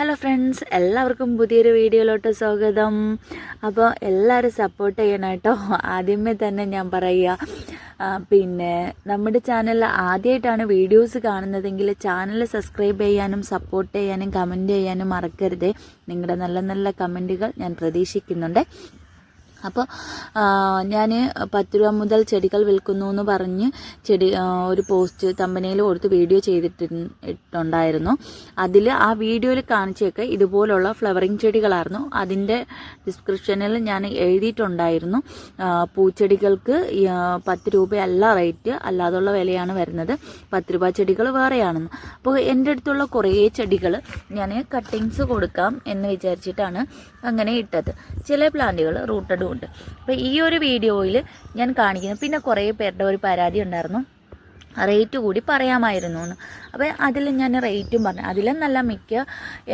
Hello friends എല്ലാവർക്കും പുതിയൊരു വീഡിയോയിലോട്ട് സ്വാഗതം. അപ്പോൾ എല്ലാവരും സപ്പോർട്ട് ചെയ്യണം കേട്ടോ. ആദ്യമേ തന്നെ ഞാൻ പറയുക. പിന്നെ നമ്മുടെ ചാനൽ ആദ്യമായിട്ടാണ് വീഡിയോസ് കാണുന്നതെങ്കിൽ ചാനൽ സബ്സ്ക്രൈബ് ചെയ്യാനും സപ്പോർട്ട് ചെയ്യാനും കമന്റ് ചെയ്യാനും മറക്കരുത്. നിങ്ങളുടെ നല്ല നല്ല കമന്റുകൾ ഞാൻ പ്രതീക്ഷിക്കുന്നുണ്ട്. അപ്പോൾ ഞാൻ പത്ത് രൂപ മുതൽ ചെടികൾ വിൽക്കുന്നു എന്ന് പറഞ്ഞ് ചെടി ഒരു പോസ്റ്റ് തമ്പനയിൽ കൊടുത്ത് വീഡിയോ ചെയ്തിട്ടുണ്ടായിരുന്നു അതിൽ ആ വീഡിയോയിൽ കാണിച്ചൊക്കെ ഇതുപോലുള്ള ഫ്ലവറിങ് ചെടികളായിരുന്നു. അതിന്റെ ഡിസ്ക്രിപ്ഷനിൽ ഞാൻ എഴുതിയിട്ടുണ്ടായിരുന്നു. പൂച്ചെടികൾക്ക് പത്ത് രൂപയല്ല റേറ്റ് അല്ലാതുള്ള വിലയാണ് വരുന്നത്. പത്ത് രൂപ ചെടികൾ വേറെയാണെന്ന്. അപ്പോൾ എന്റെ അടുത്തുള്ള കുറേ ചെടികൾ ഞാൻ കട്ടിങ്സ് കൊടുക്കാം എന്ന് വിചാരിച്ചിട്ടാണ് അങ്ങനെ ഇട്ടത്. ചില പ്ലാന്റുകൾ റൂട്ടഡും ഉണ്ട്. അപ്പോൾ ഈ ഒരു വീഡിയോയിൽ ഞാൻ കാണിക്കുന്നു. പിന്നെ കുറേ പേരുടെ ഒരു പരാതി ഉണ്ടായിരുന്നു. റേറ്റ് കൂടി പറയാമായിരുന്നു എന്ന്. അപ്പോൾ അതിൽ ഞാൻ റേറ്റും പറഞ്ഞു. അതിലും നല്ല മിക്ക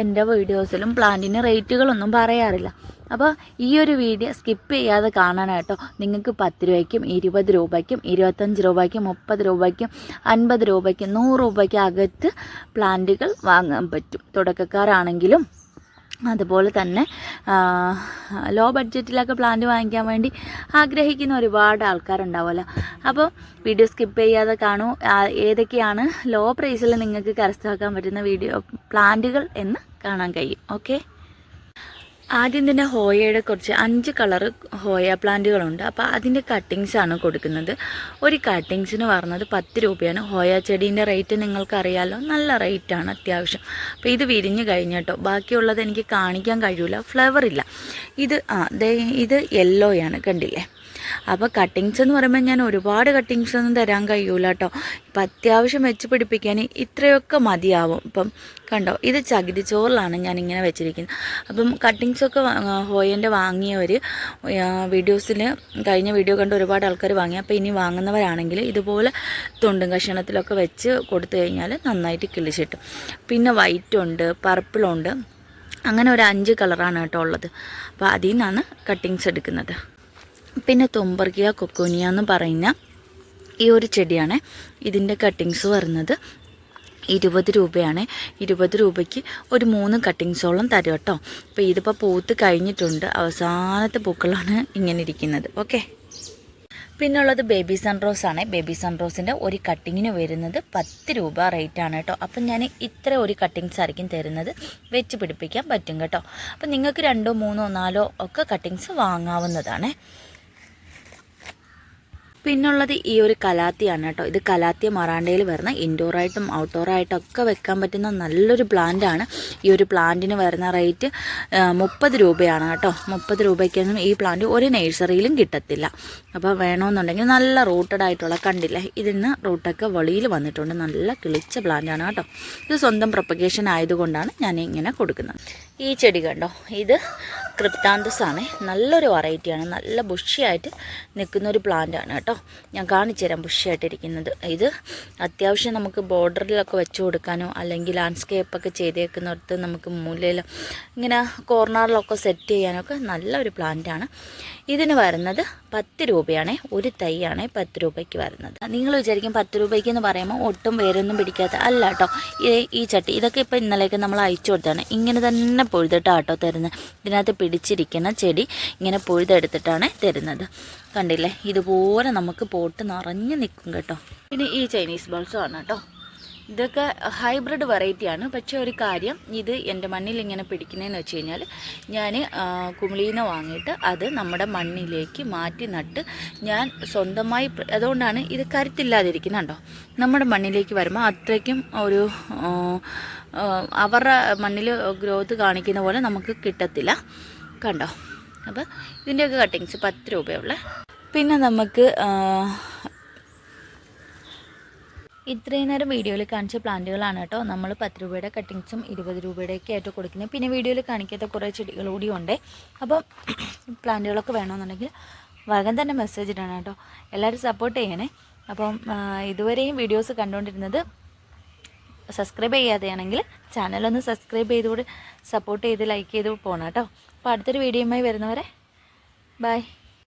എന്റെ വീഡിയോസിലും പ്ലാന്റിന് റേറ്റുകളൊന്നും പറയാറില്ല. അപ്പോൾ ഈ ഒരു വീഡിയോ സ്കിപ്പ് ചെയ്യാതെ കാണാനായിട്ടോ. നിങ്ങൾക്ക് പത്ത് രൂപയ്ക്കും ഇരുപത് രൂപയ്ക്കും ഇരുപത്തഞ്ച് രൂപയ്ക്കും മുപ്പത് രൂപയ്ക്കും അൻപത് രൂപയ്ക്കും നൂറ് രൂപയ്ക്കും അകത്ത് പ്ലാന്റുകൾ വാങ്ങാൻ പറ്റും. തുടക്കക്കാരാണെങ്കിലും അതുപോലെ തന്നെ ലോ ബഡ്ജറ്റിലൊക്കെ പ്ലാന്റ് വാങ്ങിക്കാൻ വേണ്ടി ആഗ്രഹിക്കുന്ന ഒരുപാട് ആൾക്കാരുണ്ടാവുമല്ലോ. അപ്പോൾ വീഡിയോ സ്കിപ്പ് ചെയ്യാതെ കാണൂ. ഏതൊക്കെയാണ് ലോ പ്രൈസിൽ നിങ്ങൾക്ക് കരസ്ഥമാക്കാൻ പറ്റുന്ന വീഡിയോ പ്ലാന്റുകൾ എന്ന് കാണാൻ കഴിയും. ഓക്കെ? ആദ്യം തന്നെ ഹോയയുടെ കുറച്ച് അഞ്ച് കളർ ഹോയ പ്ലാന്റുകളുണ്ട്. അപ്പോൾ അതിന്റെ കട്ടിങ്സ് ആണ് കൊടുക്കുന്നത്. ഒരു കട്ടിങ്സിന് പറഞ്ഞത് പത്ത് രൂപയാണ്. ഹോയ ചെടീന്റെ റേറ്റ് നിങ്ങൾക്കറിയാലോ? നല്ല റേറ്റാണ് അത്യാവശ്യം. അപ്പോൾ ഇത് വിരിഞ്ഞ് കഴിഞ്ഞിട്ടോ ബാക്കിയുള്ളത് എനിക്ക് കാണിക്കാൻ കഴിയില്ല ഫ്ലവർ ഇല്ല. ഇത് ആ ഇത് യെല്ലോയാണ് കണ്ടില്ലേ? അപ്പോൾ കട്ടിങ്സ് എന്ന് പറയുമ്പോൾ ഞാൻ ഒരുപാട് കട്ടിങ്സ് ഒന്നും തരാൻ കഴിയൂല കേട്ടോ ഇപ്പം അത്യാവശ്യം വെച്ച് പിടിപ്പിക്കാൻ ഇത്രയൊക്കെ മതിയാവും. ഇപ്പം കണ്ടോ ഇത് ചകിരിച്ചോറിലാണ് ഞാൻ ഇങ്ങനെ വെച്ചിരിക്കുന്നത്. അപ്പം കട്ടിങ്സൊക്കെ ഹോയന്റെ വാങ്ങിയവർ വീഡിയോസിൽ കഴിഞ്ഞ വീഡിയോ കണ്ട് ഒരുപാട് ആൾക്കാർ വാങ്ങി. അപ്പോൾ ഇനി വാങ്ങുന്നവരാണെങ്കിൽ ഇതുപോലെ തുണ്ടും കഷണത്തിലൊക്കെ വെച്ച് കൊടുത്തു കഴിഞ്ഞാൽ നന്നായിട്ട് കിളിച്ചിട്ടും പിന്നെ വൈറ്റ് ഉണ്ട് പർപ്പിളുണ്ട് അങ്ങനെ ഒരു അഞ്ച് കളറാണ് കേട്ടോ ഉള്ളത്. അപ്പോൾ അതിൽ നിന്നാണ് കട്ടിങ്സ് എടുക്കുന്നത്. പിന്നെ തുമ്പർഗിയ കൊക്കോനിയ എന്ന് പറയുന്ന ഈ ഒരു ചെടിയാണ്. ഇതിന്റെ കട്ടിങ്സ് വരുന്നത് ഇരുപത് രൂപയാണ്. ഇരുപത് രൂപയ്ക്ക് ഒരു മൂന്ന് കട്ടിങ്സോളം തരും കേട്ടോ. അപ്പോൾ ഇതിപ്പോൾ പൂത്ത് കഴിഞ്ഞിട്ടുണ്ട്. അവസാനത്തെ പൂക്കളാണ് ഇങ്ങനെ ഇരിക്കുന്നത്. ഓക്കെ പിന്നുള്ളത് ബേബി സൺറോസ് ആണ്. ബേബി സൺറോസിന്റെ ഒരു കട്ടിങ്ങിന് വരുന്നത് പത്ത് രൂപ റേറ്റ് ആണ് കേട്ടോ. അപ്പം ഞാൻ ഇത്ര ഒരു കട്ടിങ്സ് ആയിരിക്കും തരുന്നത്. വെച്ച് പിടിപ്പിക്കാൻ പറ്റും കേട്ടോ. അപ്പം നിങ്ങൾക്ക് രണ്ടോ മൂന്നോ നാലോ ഒക്കെ കട്ടിങ്സ് വാങ്ങാവുന്നതാണ്. പിന്നുള്ളത് ഈ ഒരു കലാത്തിയാണ് കേട്ടോ. ഇത് കലാത്തിയ മറാണ്ടയിൽ വരുന്ന ഇൻഡോറായിട്ടും ഔട്ട്ഡോറായിട്ടും ഒക്കെ വെക്കാൻ പറ്റുന്ന നല്ലൊരു പ്ലാന്റാണ് ഈ ഒരു പ്ലാന്റിന് വരുന്ന റേറ്റ് മുപ്പത് രൂപയാണ് കേട്ടോ. മുപ്പത് രൂപയ്ക്കൊന്നും ഈ പ്ലാന്റ് ഒരു നഴ്സറിയിലും കിട്ടത്തില്ല. അപ്പോൾ വേണമെന്നുണ്ടെങ്കിൽ നല്ല റൂട്ടഡ് ആയിട്ടുള്ള കണ്ടില്ല ഇതിന് റൂട്ടൊക്കെ വെളിയിൽ വന്നിട്ടുണ്ട്. നല്ല കിളിച്ച പ്ലാന്റാണ് കേട്ടോ. ഇത് സ്വന്തം പ്രൊപ്പഗേഷൻ ആയതുകൊണ്ടാണ് ഞാൻ ഇങ്ങനെ കൊടുക്കുന്നത്. ഈ ചെടി കണ്ടോ? ഇത് ക്രിപ്താന്തസ് ആണ് നല്ലൊരു വെറൈറ്റിയാണ്. നല്ല ബുഷിയായിട്ട് നിൽക്കുന്ന ഒരു പ്ലാന്റ് ആണ് കേട്ടോ. ഞാൻ കാണിച്ചു തരാം ബുഷിയായിട്ടിരിക്കുന്നത്. ഇത് അത്യാവശ്യം നമുക്ക് ബോർഡറിലൊക്കെ വെച്ച് കൊടുക്കാനോ അല്ലെങ്കിൽ ലാൻഡ്സ്കേപ്പൊക്കെ ചെയ്തേക്കുന്നിടത്ത് നമുക്ക് മൂലയിൽ ഇങ്ങനെ കോർണറിലൊക്കെ സെറ്റ് ചെയ്യാനൊക്കെ നല്ലൊരു പ്ലാന്റ് ആണ് ഇതിന് വരുന്നത് പത്ത് രൂപയാണ്. ഒരു തൈയാണ് പത്ത് രൂപയ്ക്ക് വരുന്നത്. നിങ്ങൾ വിചാരിക്കും പത്ത് രൂപയ്ക്ക് എന്ന് പറയുമ്പോൾ ഒട്ടും വേരൊന്നും പിടിക്കാത്ത അല്ല കേട്ടോ. ഈ ചട്ടി ഇതൊക്കെ ഇപ്പോൾ ഇന്നലേക്ക് നമ്മൾ അയച്ചു കൊടുത്താണ്. ഇങ്ങനെ തന്നെ പൊഴുതിട്ടാണ് കേട്ടോ തരുന്നത്. ഇതിനകത്ത് പിടിച്ചിരിക്കുന്ന ചെടി ഇങ്ങനെ പൊഴുതെടുത്തിട്ടാണ് തരുന്നത്. കണ്ടില്ലേ? ഇതുപോലെ നമുക്ക് പോട്ട് നിറഞ്ഞു നിൽക്കും കേട്ടോ. പിന്നെ ഈ ചൈനീസ് ബൾസും ആണ് കേട്ടോ. ഇതൊക്കെ ഹൈബ്രിഡ് വെറൈറ്റിയാണ് പക്ഷേ ഒരു കാര്യം ഇത് എന്റെ മണ്ണിൽ ഇങ്ങനെ പിടിക്കുന്നതെന്ന് വെച്ച് കഴിഞ്ഞാൽ ഞാൻ കുമിളീന്ന് വാങ്ങിയിട്ട് അത് നമ്മുടെ മണ്ണിലേക്ക് മാറ്റി നട്ട് ഞാൻ സ്വന്തമായി അതുകൊണ്ടാണ് ഇത് കരുത്തില്ലാതിരിക്കുന്നുണ്ടോ നമ്മുടെ മണ്ണിലേക്ക് വരുമ്പോൾ അത്രയ്ക്കും ഒരു അവരുടെ മണ്ണിൽ ഗ്രോത്ത് കാണിക്കുന്ന പോലെ നമുക്ക് കിട്ടത്തില്ല കണ്ടോ? അപ്പോൾ ഇതിന്റെയൊക്കെ കട്ടിങ്സ് പത്ത് രൂപയുള്ള പിന്നെ നമുക്ക് ഇത്രയും നേരം വീഡിയോയിൽ കാണിച്ച പ്ലാന്റുകളാണ് കേട്ടോ. നമ്മൾ പത്ത് രൂപയുടെ കട്ടിങ്സും ഇരുപത് രൂപയുടെയൊക്കെ ആയിട്ട് കൊടുക്കുന്നത്. പിന്നെ വീഡിയോയിൽ കാണിക്കാത്ത കുറേ ചെടികൾ കൂടി ഉണ്ട്. അപ്പം പ്ലാന്റുകളൊക്കെ വേണമെന്നുണ്ടെങ്കിൽ വേഗം തന്നെ മെസ്സേജ് ഇടണം കേട്ടോ. എല്ലാവരും സപ്പോർട്ട് ചെയ്യണേ. അപ്പം ഇതുവരെയും വീഡിയോസ് കണ്ടുകൊണ്ടിരുന്നത് സബ്സ്ക്രൈബ് ചെയ്യാതെയാണെങ്കിൽ ചാനലൊന്ന് സബ്സ്ക്രൈബ് ചെയ്തുകൂടി സപ്പോർട്ട് ചെയ്ത് ലൈക്ക് ചെയ്ത് പോകണം കേട്ടോ. അപ്പോൾ അടുത്തൊരു വീഡിയോയുമായി വരുന്നവരെ ബൈ